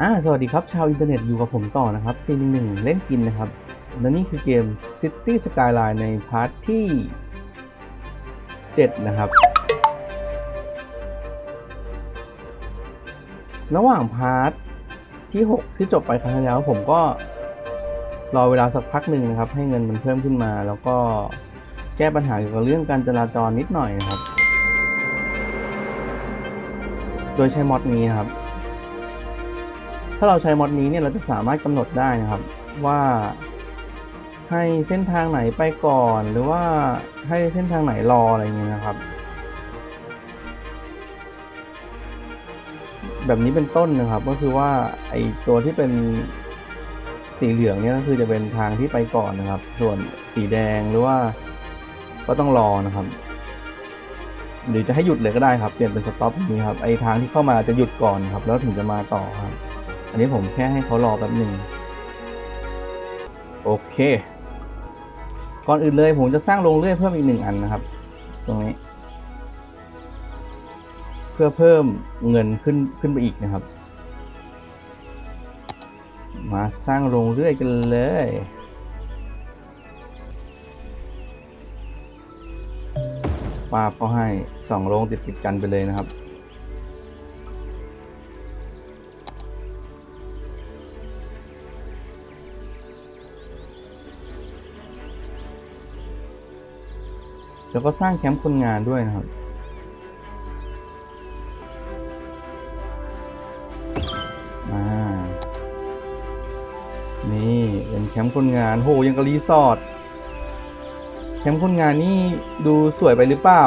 อ่าสวัสดีครับ ชาวอินเทอร์เน็ตอยู่กับผมต่อนะครับซีหนึ่งเล่นกินนะครับ และนี่คือเกม City Skyline ในพาร์ทที่ 7 นะครับ ระหว่างพาร์ทที่ 6 ที่จบไปครั้งที่แล้วผมก็ รอเวลาสักพักหนึ่งนะครับ ให้เงินมันเพิ่มขึ้นมา แล้วก็แก้ปัญหาเกี่ยวกับเรื่องการจราจรนิดหน่อยนะครับ โดยใช้มอดนี้นะครับาเราใช้มอดนี้เนี่ยเราจะสามารถกำหนดได้นะครับว่าให้เส้นทางไหนไปก่อน หรือว่าให้เส้นทางไหนรออะไรเงี้ยนะครับ แบบนี้เป็นต้นนะครับก็คือว่าไอตัวที่เป็นสีเหลืองเนี่ยก็คือจะเป็นทางที่ไปก่อนนะครับ ส่วนสีแดงหรือว่าก็ต้องรอนะครับ หรือจะให้หยุดเลยก็ได้ครับ เปลี่ยนเป็นสต็อปนี้ครับไอทางที่เข้ามาจะหยุดก่อนครับ แล้วถึงจะมาต่อครับ อันนี้ผมแค่ให้เขารอแป๊บหนึ่งโอเค ก่อนอื่นเลยผมจะสร้างโรงเลื่อยเพิ่มอีกหนึ่งอันนะครับ ตรงนี้ เพื่อเพิ่มเงินขึ้นขึ้นไปอีกนะครับ มาสร้างโรงเลื่อยกันเลยป้าเขาให้สองโรงติดติดกันไปเลยนะครับ แล้วก็สร้างแคมป์คนงานด้วยนะครับอ่านี่เป็นแคมป์คนงานโหยังกับรีสอร์ทแคมป์คนงานนี่ดูสวยไปหรือเปล่า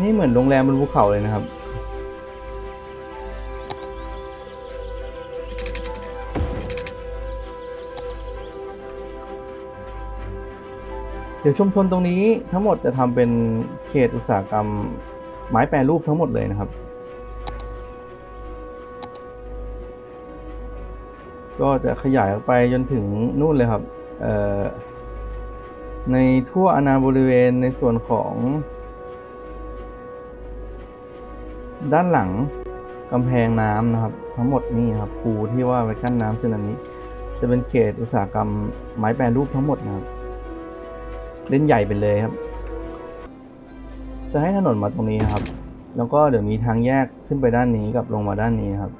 นี่เหมือนโรงแรมบนภูเขาเลยนะครับ เดี๋ยวชุมชนตรงนี้ทั้งหมดจะทำเป็นเขตอุตสาหกรรมไม้แปรรูปทั้งหมดเลยนะครับ ก็จะขยายออกไปจนถึงนู่นเลยครับในทั่วอาณาบริเวณในส่วนของด้านหลังกำแพงน้ำนะครับ ทั้งหมดนี่ครับภูที่ว่าไว้กั้นน้ำสึนามิจะเป็นเขตอุตสาหกรรมไม้แปรรูปทั้งหมดนะครับ เล่นใหญ่ไปเลยครับ จะให้ถนนมาตรงนี้ครับ แล้วก็เดี๋ยวมีทางแยกขึ้นไปด้านนี้กับลงมาด้านนี้ครับ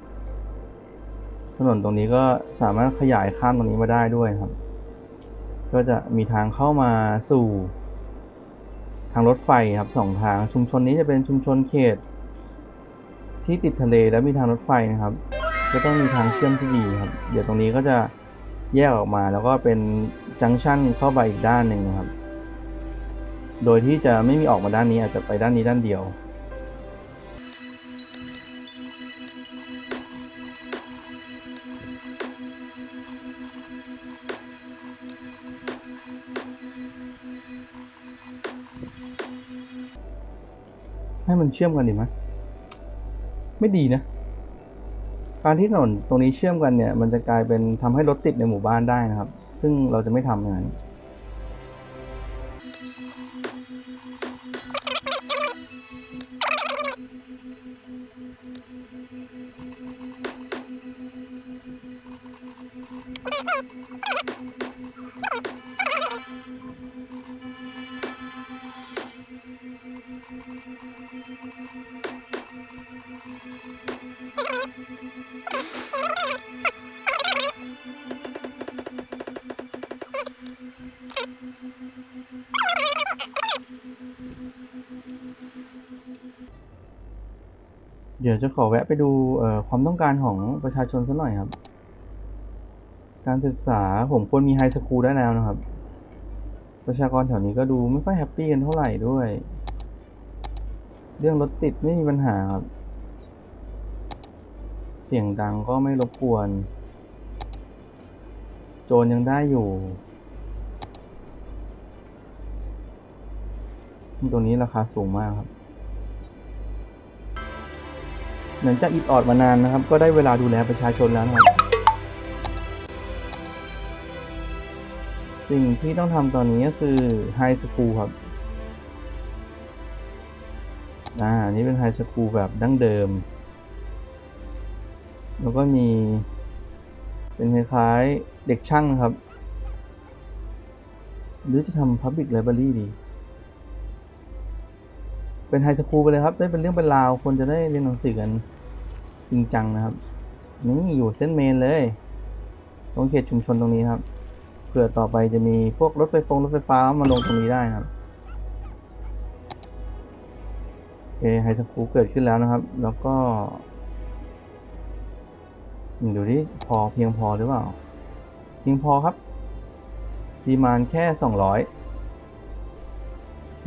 ถนนตรงนี้ก็สามารถขยายข้ามตรงนี้มาได้ด้วยครับ ก็จะมีทางเข้ามาสู่ ทางรถไฟครับสองทางชุมชนนี้จะเป็นชุมชนเขต ที่ติดทะเลและมีทางรถไฟนะครับ ก็ต้องมีทางเชื่อมที่ดีครับ เดี๋ยวตรงนี้ก็จะแยกออกมาแล้วก็เป็นจังชั่นเข้าไปอีกด้านหนึ่งครับ โดยที่จะไม่มีออกมาด้านนี้อาจจะไปด้านนี้ด้านเดียว ให้มันเชื่อมกันดีไหมไม่ดีนะการที่ถนนตรงนี้เชื่อมกันเนี่ย มันจะกลายเป็นทำให้รถติดในหมู่บ้านได้นะครับ ซึ่งเราจะไม่ทำอย่างนั้น Thank you. ยวจะขอแวะไปดูความต้องการของประชาชนสักหน่อยครับ การศึกษาผมควรมีไฮสคูลได้แล้วนะครับ ประชากรแถวนี้ก็ดูไม่ค่อยแฮปปี้กันเท่าไหร่ด้วย เรื่องรถติดไม่มีปัญหาครับ เสียงดังก็ไม่รบกวน โจรยังได้อยู่ตัวนี้ราคาสูงมากครับ หลังจากอิดออดมานานนะครับ ก็ได้เวลาดูแลประชาชนแล้วนะครับ สิ่งที่ต้องทำตอนนี้ก็คือไฮสคูลครับ อ่าอันนี้เป็นไฮสคูลแบบดั้งเดิม แล้วก็มี เป็นคล้ายๆเด็กช่างนะครับ หรือจะทำ Public Library ดี เป็นไฮสคูลไปเลยครับ ได้เป็นเรื่องเป็นราวคนจะได้เรียนหนังสือกันจริงจังนะครับ นี่อยู่เส้นเมนเลย ตรงเขตชุมชนตรงนี้ครับเผื่อต่อไปจะมีพวกรถไฟฟงรถไฟฟ้ามาลงตรงนี้ได้ครับโอเคไฮสคูลเกิดขึ้นแล้วนะครับ แล้วก็ดูดิพอเพียงพอหรือเปล่า เพียงพอครับดีมานแค่สองร้อย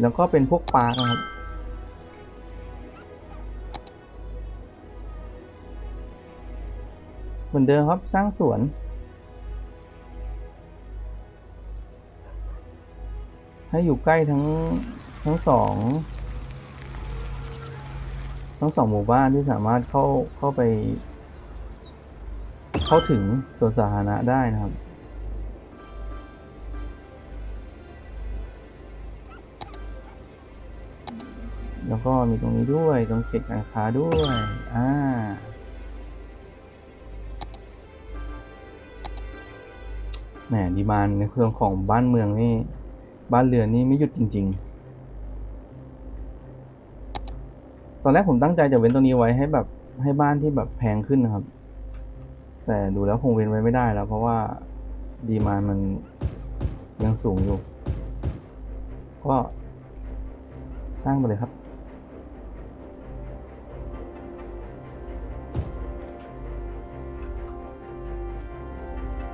แล้วก็เป็นพวกปลานะครับ เหมือนเดิมครับสร้างสวน ให้อยู่ใกล้ทั้งทั้งสองทั้งสองหมู่บ้านที่สามารถเข้าเข้าไป เข้าถึงสวนสาธารณะได้นะครับแล้วก็มีตรงนี้ด้วย ตรงเขตการค้าด้วย อ่า แหมดีมานในเรื่องของบ้านเมืองนี่ บ้านเรือนนี่ไม่หยุดจริง ๆ ตอนแรกผมตั้งใจจะเว้นตรงนี้ไว้ให้แบบให้บ้านที่แบบแพงขึ้นนะครับ แต่ดูแล้วคงเว้นไว้ไม่ได้แล้ว เพราะว่าดีมานมันยังสูงอยู่ ก็สร้างไปเลยครับ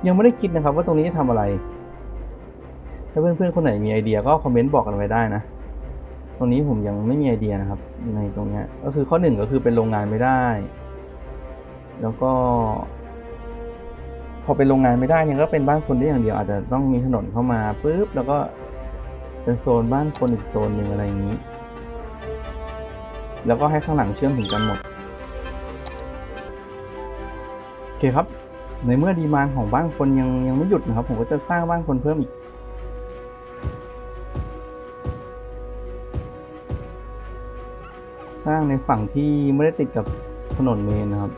ยังไม่ได้คิดนะครับว่าตรงนี้จะทำอะไร ถ้าเพื่อนๆคนไหนมีไอเดียก็คอมเมนต์บอกกันไว้ได้นะ ตรงนี้ผมยังไม่มีไอเดียนะครับ ในตรงนี้ก็คือข้อหนึ่งก็คือเป็นโรงงานไม่ได้ แล้วก็ พอเป็นโรงงานไม่ได้เนี่ยก็เป็นบ้านคนได้อย่างเดียวอาจจะต้องมีถนนเข้ามาปุ๊บแล้วก็เป็นโซนบ้านคนอีกโซนหนึ่งอะไรอย่างนี้ แล้วก็ให้ข้างหลังเชื่อมถึงกันหมดโอเคครับ ในเมื่อดีมานของบ้านคนยังยังไม่หยุดนะครับ ผมก็จะสร้างบ้านคนเพิ่มอีก สร้างในฝั่งที่ไม่ได้ติดกับถนนเมนนะครับ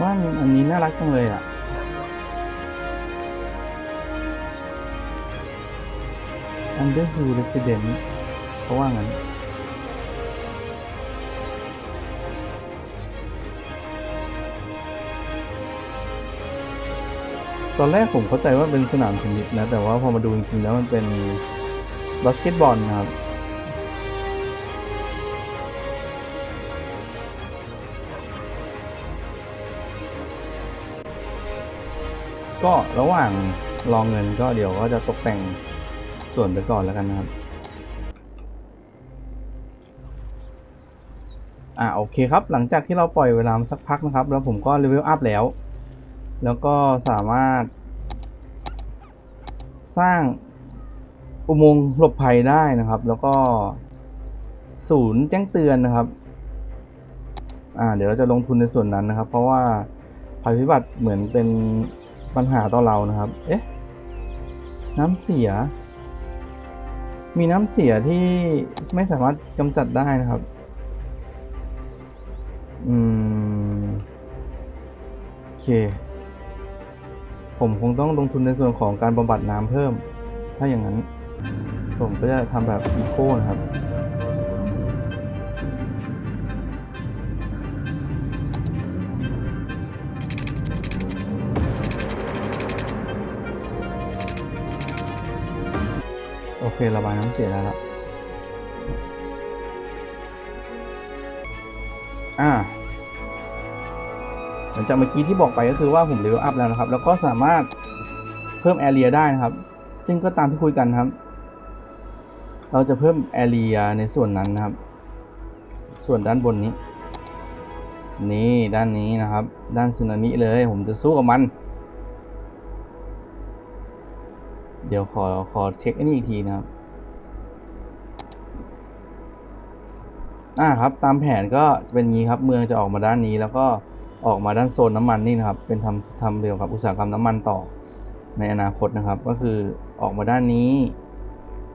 บ้านอันนี้น่ารักจังเลยอะ Underhill Resident เขาว่างั้นตอนแรกผมเข้าใจว่าเป็นสนามเทนนิสนะ แต่ว่าพอมาดูจริงๆแล้วมันเป็นบาสเกตบอลนะครับ ก็ระหว่างรองเงินก็เดี๋ยวก็จะตกแต่ง ส่วนไปก่อนแล้วกันนะครับ อ่าโอเคครับ หลังจากที่เราปล่อยเวลาสักพักนะครับ แล้วผมก็เลเวลอัพแล้ว แล้วก็สามารถ สร้างอุโมงค์หลบภัยได้นะครับ แล้วก็ศูนย์แจ้งเตือนนะครับ อ่า เดี๋ยวเราจะลงทุนในส่วนนั้นนะครับ เพราะว่าภัยพิบัติเหมือนเป็นปัญหาต่อเรานะครับ เอ๊ะ น้ำเสีย มีน้ำเสียที่ไม่สามารถกำจัดได้นะครับ อืม โอเค ผมคงต้องลงทุนในส่วนของการบำบัดน้ำเพิ่ม ถ้าอย่างนั้น ผมก็จะทำแบบอีโคนะครับ ระบายน้ำเสียได้แล้วอ่าหลังจากเมื่อกี้ที่บอกไปก็คือว่าผมเลเวลอัพแล้วนะครับ แล้วก็สามารถเพิ่มแอเรียได้นะครับ ซึ่งก็ตามที่คุยกันครับ เราจะเพิ่มแอเรียในส่วนนั้นนะครับ ส่วนด้านบนนี้ นี่ด้านนี้นะครับ ด้านสึนามิเลย ผมจะสู้กับมัน เดี๋ยวขอขอเช็คอ้นี่อีกทีนะครับ อ่าครับตามแผนก็จะเป็นงี้ครับเมืองจะออกมาด้านนี้ แล้วก็ออกมาด้านโซนน้ำมันนี่นะครับ เป็นทำทำเกี่ยวกับอุตสาหกรรมน้ำมันต่อในอนาคตนะครับ ก็คือออกมาด้านนี้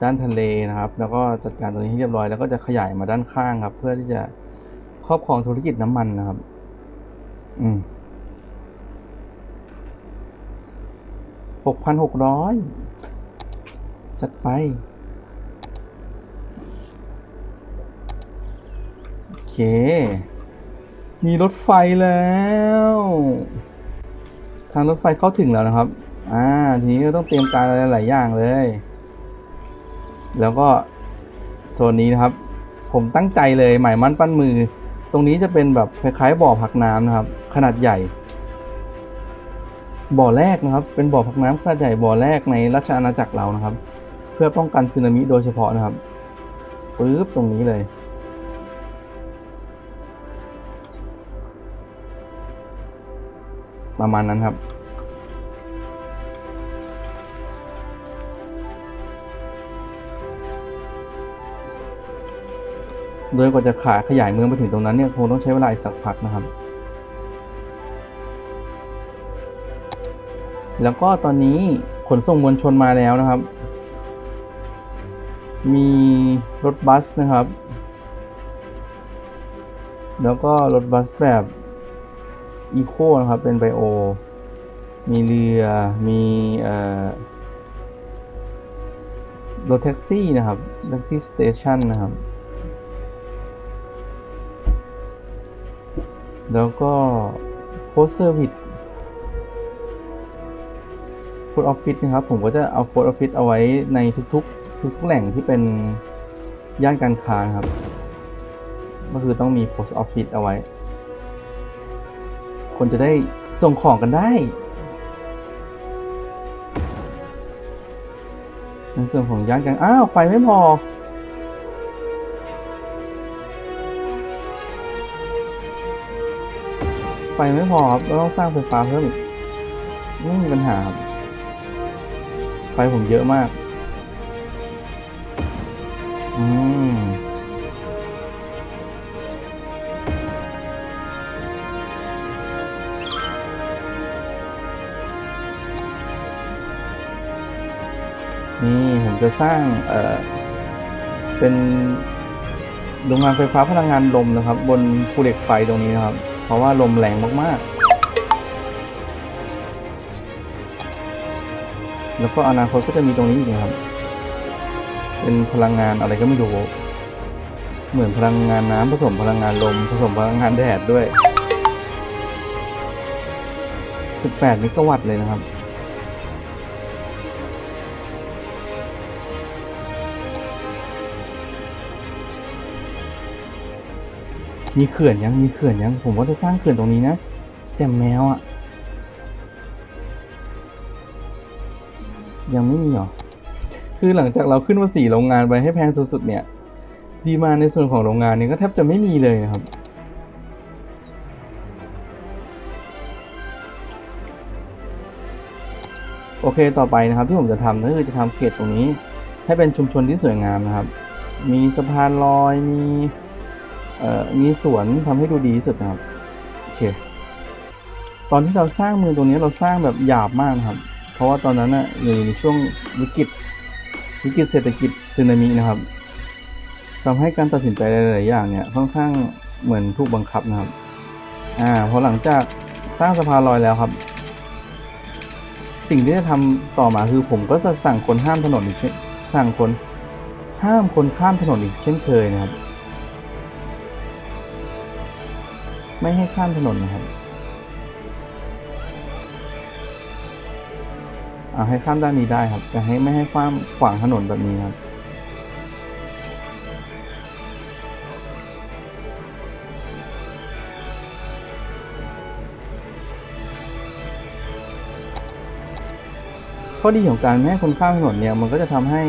ด้านทะเลนะครับ แล้วก็จัดการตรงนี้ให้เรียบร้อยแล้วก็จะขยายมาด้านข้างครับ เพื่อที่จะครอบครองธุรกิจน้ำมันนะครับ อืมหกพันหกร้อย จัดไป โอเค มีรถไฟแล้ว ทางรถไฟเข้าถึงแล้วนะครับ อ่า ทีนี้ต้องเตรียมการอะไรหลายอย่างเลย แล้วก็โซนนี้นะครับ ผมตั้งใจเลยหมายมั่นปั้นมือ ตรงนี้จะเป็นแบบคล้ายๆบ่อพักน้ำนะครับ ขนาดใหญ่บ่อแรกนะครับ เป็นบ่อพักน้ำขนาดใหญ่บ่อแรกในราชอาณาจักรเรานะครับ เพื่อป้องกันสึนามิโดยเฉพาะนะครับปึ๊บตรงนี้เลย ประมาณนั้นครับโดยกว่าจะขายขยายเมืองไปถึงตรงนั้นเนี่ยคงต้องใช้เวลาอีกสักพักนะครับ แล้วก็ตอนนี้ขนส่งมวลชนมาแล้วนะครับ มีรถบัสนะครับ แล้วก็รถบัสแบบอีโคนะครับ เป็นไบโอ มีเรือ มีรถแท็กซี่นะครับ แท็กซี่สเตชันนะครับ แล้วก็โพสเซอร์วิสโพสออฟฟิศนะครับ ผมก็จะเอาโพสออฟฟิศเอาไว้ในทุกๆ ทุกแหล่งที่เป็นย่านการค้าครับ ก็คือต้องมีโพสออฟฟิศเอาไว้ คนจะได้ส่งของกันได้ในส่วนของย่านการอ้าว ไฟไม่พอ ไฟไม่พอครับเราต้องสร้างไฟฟ้าเพิ่มอีกไม่มีปัญหาครับ ไฟผมเยอะมาก อืมนี่ผมจะสร้างเอ่อเป็นโรงงานไฟฟ้าพลังงานลมนะครับ บนภูเหล็กไฟตรงนี้นะครับ เพราะว่าลมแรงมากๆ แล้วก็อนาคตก็จะมีตรงนี้อีกนะครับ เป็นพลังงานอะไรก็ไม่รู้ เหมือนพลังงานน้ำผสมพลังงานลม ผสมพลังงานแดดด้วย 18เมกะวัตต์เลยนะครับ มีเขื่อนยัง มีเขื่อนยัง ผมว่าจะสร้างเขื่อนตรงนี้นะแจมแมวอะ่ะยังไม่มีหรอ คือหลังจากเราขึ้นมาสี่โรงงานไปให้แพงสุดๆเนี่ย ดีมาในส่วนของโรงงานเนี่ยก็แทบจะไม่มีเลยนะครับ โอเคต่อไปนะครับที่ผมจะทำก็คือจะทำเขตตรงนี้ ให้เป็นชุมชนที่สวยงามนะครับ มีสะพานลอยมีเอ่อมีสวนทำให้ดูดีที่สุดนะครับโอเคตอนที่เราสร้างเมืองตรงนี้เราสร้างแบบหยาบมากนะครับ เพราะว่าตอนนั้นน่ะอยู่ในช่วงวิกฤต วิกฤตเศรษฐกิจสึนามินะครับทำให้การตัดสินใจหลายๆอย่างเนี่ยค่อนข้างเหมือนถูกบังคับนะครับ อ่าพอหลังจากสร้างสะพานลอยแล้วครับ สิ่งที่จะทำต่อมาคือผมก็จะสั่งคนห้ามถนนอีกสั่งคนห้ามคนข้ามถนนอีกเช่นเคยนะครับ ไม่ให้ข้ามถนนนะครับ ให้ข้ามด้านนี้ได้ครับ แต่ให้ไม่ให้ข้ามขวางถนนแบบนี้ครับข้อดีของการไม่ให้คนข้ามถนนเนี่ยมันก็จะทำให้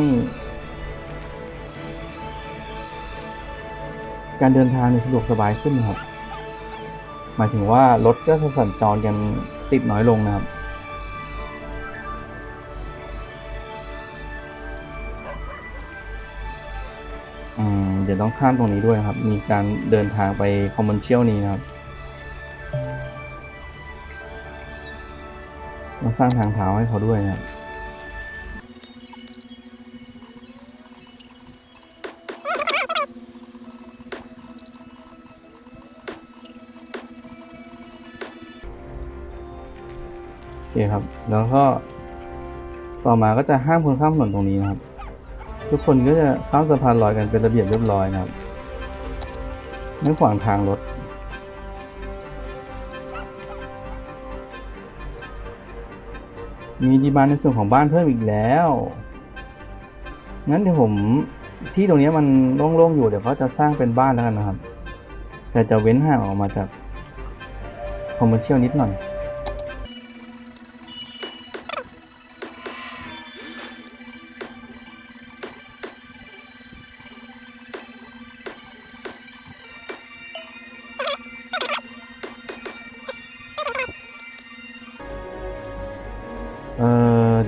การเดินทางสะดวกสบายขึ้นนะครับ หมายถึงว่ารถก็สัญจรกันติดน้อยลงนะครับ ยวต้องข้ามตรงนี้ด้วยครับ มีการเดินทางไปคอมมอนเชียลนี้นะครับต้องสร้างทางเท้าให้เขาด้วยนะครับโอเคครับ แล้วก็ต่อมาก็จะห้ามคนข้ามถนนตรงนี้นะครับ ทุกคนก็จะข้ามสะพานลอยกันเป็นระเบียบเรียบร้อยนะครับ ไม่ขวางทางรถมีดีมานในส่วนของบ้านเพิ่มอีกแล้ว งั้นเดี๋ยวผมที่ตรงนี้มันโล่งๆอยู่เดี๋ยวเขาจะสร้างเป็นบ้านแล้วกันนะครับ แต่จะเว้นห่างออกมาจากคอมเมอร์เชียลนิดหน่อย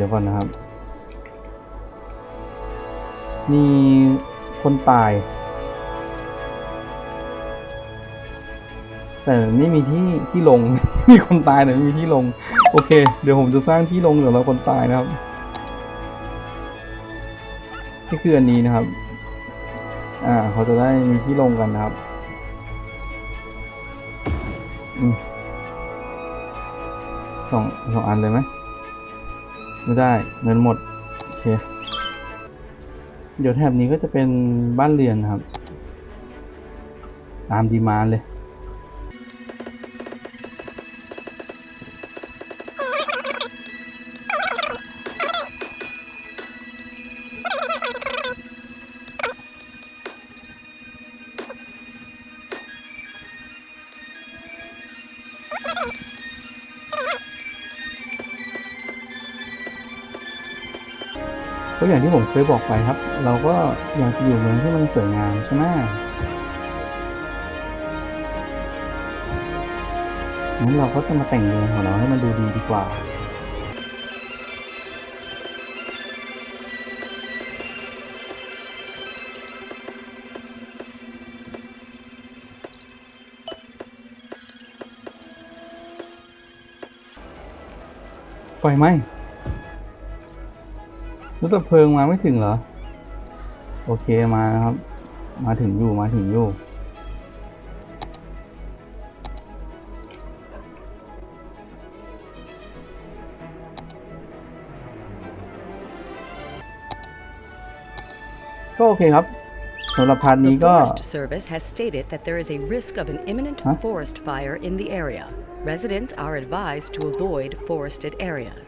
ยวก่อนนะครับ มีคนตาย แต่ไม่มีที่ที่ลง มีคนตายแต่ไม่มีที่ลง โอเค เดี๋ยวผมจะสร้างที่ลงสำหรับคนตายนะครับนี่คืออันนี้นะครับ อ่า เขาจะได้มีที่ลงกันนะครับอสองสองอันเลยไหม ไม่ได้เงินหมด โอเค เดี๋ยวแถบนี้ก็จะเป็นบ้านเรือนครับ ตามดีมานเลย ก็อย่างที่ผมเคยบอกไปครับ เราก็อยากจะอยู่เมืองที่มันสวยงามใช่ไหมงั้นเราก็จะมาแต่งเมืองของเราให้มันดูดีดีกว่าไฟไหม รถดับเพลิงมาไม่ถึงเหรอ โอเคมานะครับ มาถึงอยู่มาถึงอยู่ก็โอเคครับสำหรับพาร์ท The นี้ก็ Forest Service has stated that there is a risk of an imminent Huh? forest fire in the area. Residents are advised to avoid forested areas.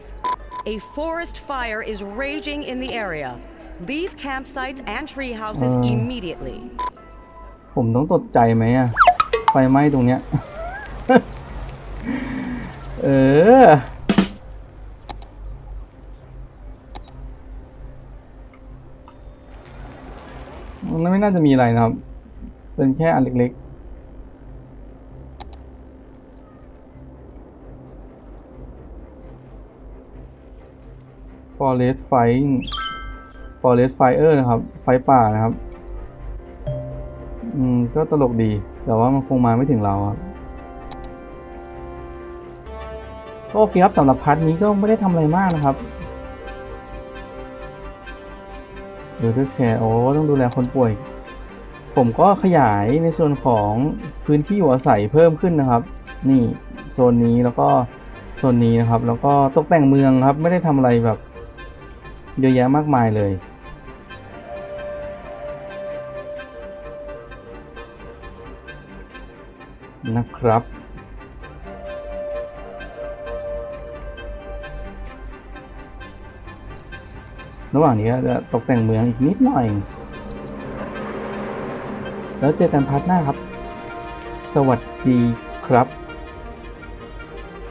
A forest fire is raging in the area. Leave campsites and tree houses Uh. immediately. ผมต้องตกใจไหมอะไฟไหม้ตรงเนี้ย เออ มันไม่น่าจะมีอะไรนะครับ เป็นแค่อันเล็กๆ forest fire forest fire นะครับ ไฟป่านะครับ อืม ก็ตลกดี แต่ว่ามันคงมาไม่ถึงเราครับก็โอเคครับสำหรับพาร์ทนี้ก็ไม่ได้ทำอะไรมากนะครับเดี๋ยวด้วยแคร์โอ้ต้องดูแลคนป่วย ผมก็ขยายในส่วนของพื้นที่อยู่อาศัยเพิ่มขึ้นนะครับ นี่โซนนี้แล้วก็โซนนี้นะครับ แล้วก็ตกแต่งเมืองครับ ไม่ได้ทำอะไรแบบ เยอะแยะมากมายเลย นะครับ ระหว่างนี้จะตกแต่งเมืองอีกนิดหน่อย แล้วเจอกันพาร์ทหน้าครับ สวัสดีครับ